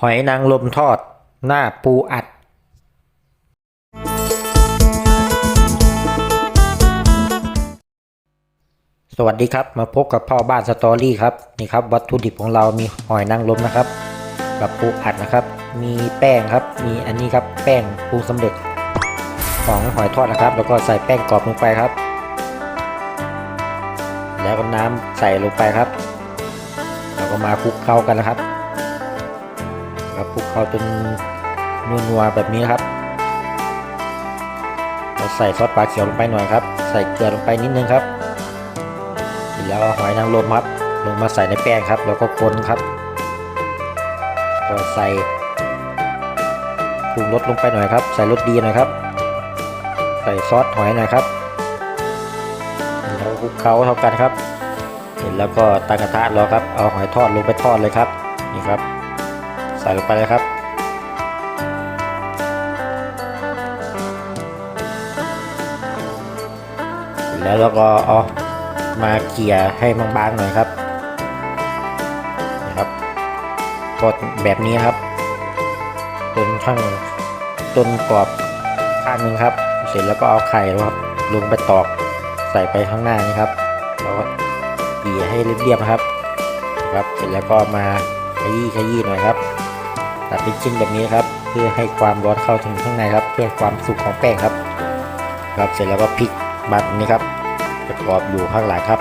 หอยนางรมทอด หน้าปูอัด สวัสดีครับ มาพบกับพ่อบ้านสตอรี่ครับ นี่ครับ วัตถุดิบของเรามีหอยนางรมนะครับกับปูอัดนะครับ มีแป้งครับ มีอันนี้ครับแป้งปรุงสำเร็จ ของหอยทอดนะครับ แล้วก็ใส่แป้งกรอบลงไปครับ แล้วก็น้ำใส่ลงไปครับ แล้วก็มาคลุกเคล้ากันนะครับ ครับคลุกเคล้าจนนัวๆแบบนี้นะครับเราใส่ซอสปลาเขียวลงไปหน่อยครับ ใส่เกลือลงไปนิดนึงครับเสร็จแล้วเอาหอยนางรมครับลงมาใส่ในแป้งครับ แล้วก็คนครับก็ใส่ปรุงรสลงไปหน่อยครับ ใส่รสดีหน่อยครับ ใส่ซอสหอยหน่อยครับแล้วคลุกเคล้าเท่ากันครับเสร็จแล้วก็ตั้งกระทะรอครับเอาหอยทอดลงไปทอดเลยครับนี่ครับ ใส่ลงไปเลยครับ แล้วเราก็เอามาเกี่ยให้บางๆหน่อยครับนะครับทอดแบบนี้ครับ จนข้างจนกรอบข้างหนึงครับ เสร็จแล้วก็เอาไข่ครับลงไปตอกใส่ไปข้างหน้านี่ครับแล้วก็เกี่ยให้เรียบๆครับนะครับ เสร็จแล้วก็มาขยี้ขยี้หน่อยครับ ตัดเป็นชิ้นแบบนี้ครับ เพื่อให้ความร้อนเข้าถึงข้างในครับ เพื่อความสุกของแป้งครับ ครับเสร็จแล้วก็พลิกบัตรนี้ครับจะกรอบอยู่ข้างหลังครับ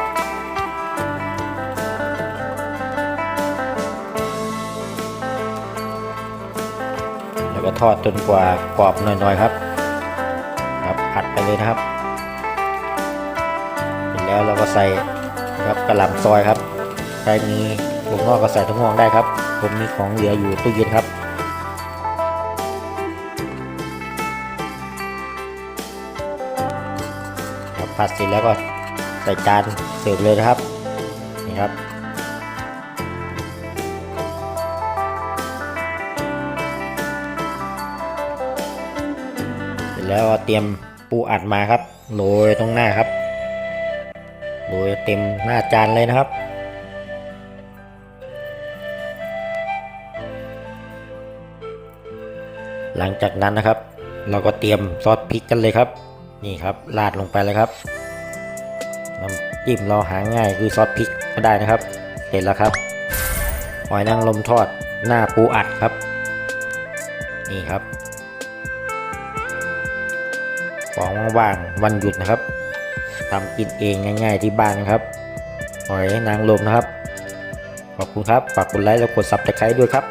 แล้วก็ทอดจนกว่ากรอบหน่อยๆครับ ครับผัดไปเลยนะครับเสร็จแล้วเราก็ใส่ครับกระหล่ำซอยครับใครมีถั่วงอกก็ใส่ถั่วงอกได้ครับ ผมมีของเหลืออยู่ตู้เย็นครับ ผัดเสร็จแล้วก็ใส่จานเสิร์ฟเลยนะครับ นี่ครับเสร็จแล้วก็เตรียมปูอัดมาครับโรยตรงหน้าครับโรยเต็มหน้าจานเลยนะครับหลังจากนั้นนะครับ เราก็เตรียมซอสพริกกันเลยครับ นี่ครับราดลงไปเลยครับน้ำจิ้มเราหาง่ายคือซอสพริกก็ได้นะครับเสร็จแล้วครับหอยนางรมทอดหน้าปูอัดครับ นี่ครับของว่างๆวันหยุดนะครับทำกินเองง่าย ๆ ที่บ้านนะครับหอยนางรมนะครับ ขอบคุณครับ ฝากกดไลค์และกดซับสไครต์ด้วยครับ